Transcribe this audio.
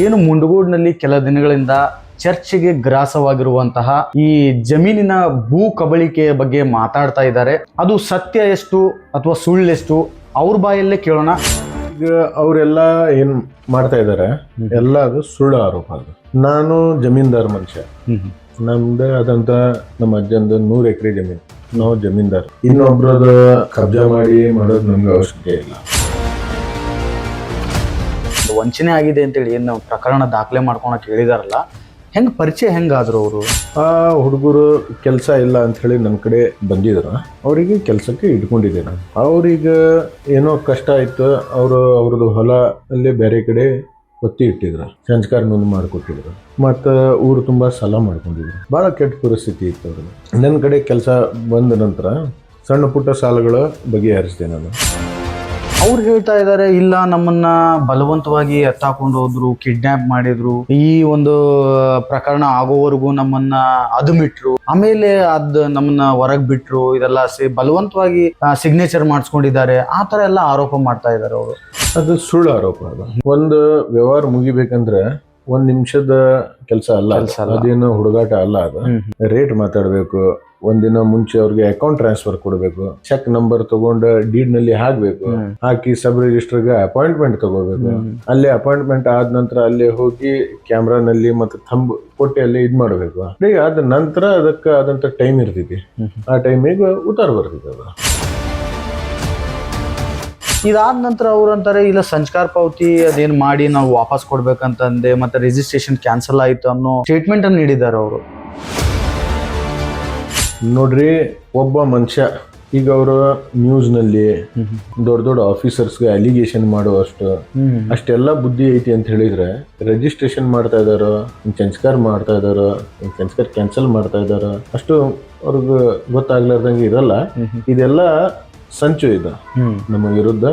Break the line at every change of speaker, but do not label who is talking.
ಏನು ಮುಂಡಗೋಡ್ನಲ್ಲಿ ಕೆಲ ದಿನಗಳಿಂದ ಚರ್ಚೆಗೆ ಗ್ರಾಸವಾಗಿರುವಂತಹ ಈ ಜಮೀನಿನ ಭೂ ಕಬಳಿಕೆಯ ಬಗ್ಗೆ ಮಾತಾಡ್ತಾ ಇದ್ದಾರೆ. ಅದು ಸತ್ಯ ಎಷ್ಟು ಅಥವಾ ಸುಳ್ಳೆಷ್ಟು ಅವ್ರ ಬಾಯಲ್ಲೇ ಕೇಳೋಣ.
ಈಗ ಅವರೆಲ್ಲ ಏನ್ ಮಾಡ್ತಾ ಇದ್ದಾರೆ? ಎಲ್ಲ ಅದು ಸುಳ್ಳು ಆರೋಪ ಅದು. ನಾನು ಜಮೀನ್ದಾರ್ ಮನುಷ್ಯ. ನಮ್ದು ಅದಂತ ನಮ್ಮ ಅಜ್ಜಂದು ನೂರು ಎಕರೆ ಜಮೀನು. ನಾವು ಜಮೀನ್ದಾರ್. ಇನ್ನೊಬ್ರದ ಕಬ್ಜಾ ಮಾಡಿ ಮಾಡೋದು ನಮ್ಗೆ ಅವಶ್ಯಕತೆ ಇಲ್ಲ.
ವಂಚನೆ ಆಗಿದೆ ಅಂತೇಳಿ ಏನು ಪ್ರಕರಣ ದಾಖಲೆ ಮಾಡ್ಕೊಳಕ್ಕೆ ಹೇಳಿದಾರಲ್ಲ, ಹೆಂಗೆ ಪರಿಚಯ ಹೆಂಗಾದ್ರು ಅವರು?
ಆ, ಹುಡುಗರು ಕೆಲಸ ಇಲ್ಲ ಅಂತ ಹೇಳಿ ನನ್ನ ಕಡೆ ಬಂದಿದ್ರು. ಅವರಿಗೆ ಕೆಲಸಕ್ಕೆ ಇಟ್ಕೊಂಡಿದ್ದೆ ನಾನು. ಅವರಿಗೆ ಏನೋ ಕಷ್ಟ ಆಯಿತು ಅವರು ಅವ್ರದ್ದು ಹೊಲ ಅಲ್ಲಿ ಬೇರೆ ಕಡೆ ಒತ್ತಿ ಇಟ್ಟಿದ್ರು. ಸಂಸ್ಕಾರ ನೋಂದು ಮಾಡಿಕೊಟ್ಟಿದ್ರು. ಮತ್ತು ಊರು ತುಂಬ ಸಾಲ ಮಾಡ್ಕೊಂಡಿದ್ರು. ಭಾಳ ಕೆಟ್ಟ ಪರಿಸ್ಥಿತಿ ಇತ್ತು ಅವ್ರದ್ದು. ನನ್ನ ಕಡೆ ಕೆಲಸ ಬಂದ ನಂತರ ಸಣ್ಣ ಪುಟ್ಟ ಸಾಲಗಳ ಬಗೆಹರಿಸಿದೆ ನಾನು.
ಅವ್ರು ಹೇಳ್ತಾ ಇದ್ದಾರೆ ಇಲ್ಲ ನಮ್ಮನ್ನ ಬಲವಂತವಾಗಿ ಎತ್ತಾಕೊಂಡು ಹೋದ್ರು ಕಿಡ್ನಾಪ್ ಮಾಡಿದ್ರು. ಈ ಒಂದು ಪ್ರಕರಣ ಆಗೋವರೆಗೂ ನಮ್ಮನ್ನ ಅದುಮಿಟ್ರು. ಆಮೇಲೆ ಅದ್ ನಮ್ಮನ್ನ ಹೊರಗ್ ಬಿಟ್ರು. ಇದೆಲ್ಲ ಸಿ ಬಲವಂತವಾಗಿ ಸಿಗ್ನೇಚರ್ ಮಾಡಿಸ್ಕೊಂಡಿದ್ದಾರೆ. ಆ ತರ ಎಲ್ಲ ಆರೋಪ ಮಾಡ್ತಾ ಇದ್ದಾರೆ ಅವರು.
ಅದು ಸುಳ್ಳು ಆರೋಪ ಅದು. ಒಂದು ವ್ಯವಹಾರ ಮುಗಿಬೇಕಂದ್ರೆ ಒಂದ್ ನಿಮಿಷದ ಕೆಲಸ ಅಲ್ಲ ಅದೇನು ಹುಡುಗಾಟ ಅಲ್ಲ ಅದು. ರೇಟ್ ಮಾತಾಡಬೇಕು ಒಂದಿನ ಮುಂಚೆ ಅವ್ರಿಗೆ ಅಕೌಂಟ್ ಟ್ರಾನ್ಸ್ಫರ್ ಕೊಡಬೇಕು ಚೆಕ್ ನಂಬರ್ ತಗೊಂಡು ಡೀಡ್ನಲ್ಲಿ ಹಾಕ್ಬೇಕು ಹಾಕಿ ಸಬ್ ರಿಜಿಸ್ಟರ್ಗೆ ಅಪಾಯಿಂಟ್ಮೆಂಟ್ ತಗೋಬೇಕು. ಅಲ್ಲೇ ಅಪಾಯಿಂಟ್ಮೆಂಟ್ ಆದ ನಂತರ ಅಲ್ಲೇ ಹೋಗಿ ಕ್ಯಾಮ್ರಾನಲ್ಲಿ ಮತ್ತೆ ಥಂಬ್ ಕೊಟ್ಟೆ ಅಲ್ಲಿ ಇದ್ ಮಾಡಬೇಕು. ಅದ ನಂತರ ಅದಕ್ಕೆ ಆದಂತ ಟೈಮ್ ಇರ್ತೈತಿ. ಆ ಟೈಮಿಗೆ ಉತ್ತಾರ ಬರ್ತೈತಿ ಅದು.
ಇದಾದ ನಂತರ ಅವ್ರು ಅಂತಾರೆ ಇಲ್ಲ ಸಂಸ್ಕಾರ ಪಾವತಿ ಅದೇನ್ ಮಾಡಿ ನಾವು ವಾಪಸ್ ಕೊಡ್ಬೇಕಂತಂದೆ ಮತ್ತೆ ರಿಜಿಸ್ಟ್ರೇಷನ್ ಕ್ಯಾನ್ಸಲ್ ಆಯ್ತು ಅನ್ನೋ ಸ್ಟೇಟ್ಮೆಂಟ್ ಅನ್ನು ನೀಡಿದ್ದಾರೆ ಅವರು.
ನೋಡ್ರಿ ಒಬ್ಬ ಮನುಷ್ಯ ಈಗ ಅವರು ನ್ಯೂಸ್ನಲ್ಲಿ ದೊಡ್ಡ ದೊಡ್ಡ ಆಫೀಸರ್ಸ್ಗೆ ಅಲಿಗೇಷನ್ ಮಾಡುವಷ್ಟು ಅಷ್ಟೆಲ್ಲ ಬುದ್ಧಿ ಐತಿ ಅಂತ ಹೇಳಿದ್ರೆ ರಿಜಿಸ್ಟ್ರೇಷನ್ ಮಾಡ್ತಾ ಇದಾರೋ ಸಂಸ್ಕಾರ ಮಾಡ್ತಾ ಇದಾರೋ ಸಂಸ್ಕಾರ ಕ್ಯಾನ್ಸಲ್ ಮಾಡ್ತಾ ಇದಾರೋ ಅಷ್ಟು ಅವ್ರಿಗೆ ಗೊತ್ತಾಗ್ಲಾರ್ದಂಗೆ ಇರಲ್ಲ. ಇದೆಲ್ಲ ಸಂಚು ಇದು. ನಮ್ಮ ವಿರುದ್ಧ